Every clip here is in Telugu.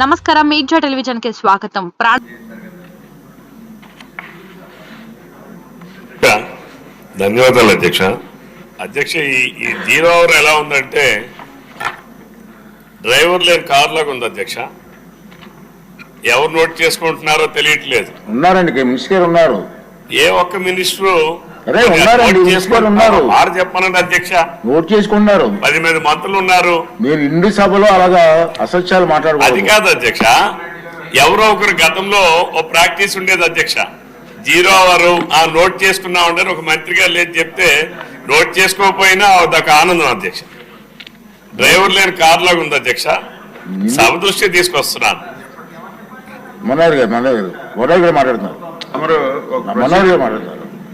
నమస్కారం మీడియా టెలివిజన్కి స్వాగతం. ప్రా ధన్యవాదాలు అధ్యక్ష. అధ్యక్ష ఈ ఈ జీరో అవర్ ఎలా ఉందంటే డ్రైవర్ లేని కార్ లాగా ఉంది అధ్యక్ష. ఎవరు నోట్ చేసుకుంటున్నారో తెలియట్లేదు. ఉన్నారండి మినిస్టర్ ఉన్నారు. ఏ ఒక్క మినిస్టరు అరే, ఉన్నారండి, మినిస్టర్ ఉన్నారు. ఆరు చెప్పనండి అధ్యక్ష. నోట్ చేసుకున్నారు. పది మంది మంత్రులు ఉన్నారు. మీరు ఇండి సభలో అలాగా అసత్యాలు అది మాట్లాడకూడదు. కాదు అధ్యక్ష. ఎవరో ఒకరు గతంలో ఓ ప్రాక్టీస్ ఉండేది అధ్యక్ష. జీరో అవర్ ఆ నోట్ చేసుకున్నా ఉండని ఒక మంత్రి గారు లేదు చెప్తే నోట్ చేసుకోకపోయినా అదొక ఆనందం అధ్యక్ష. డ్రైవర్ లేని కార్ లాగా ఉంది అధ్యక్ష. సభ దృష్టి తీసుకొస్తున్నాను. మనోహర్ గారు మనోహర్ గారు మనోహర్ గారు మాట్లాడుతున్నారు. మనోహర్ గారు మాట్లాడుతున్నారు.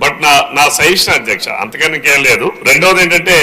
బట్ నా నా సజెషన్ అధ్యక్ష అంతకన్నా ఇంకేం లేదు. రెండవది ఏంటంటే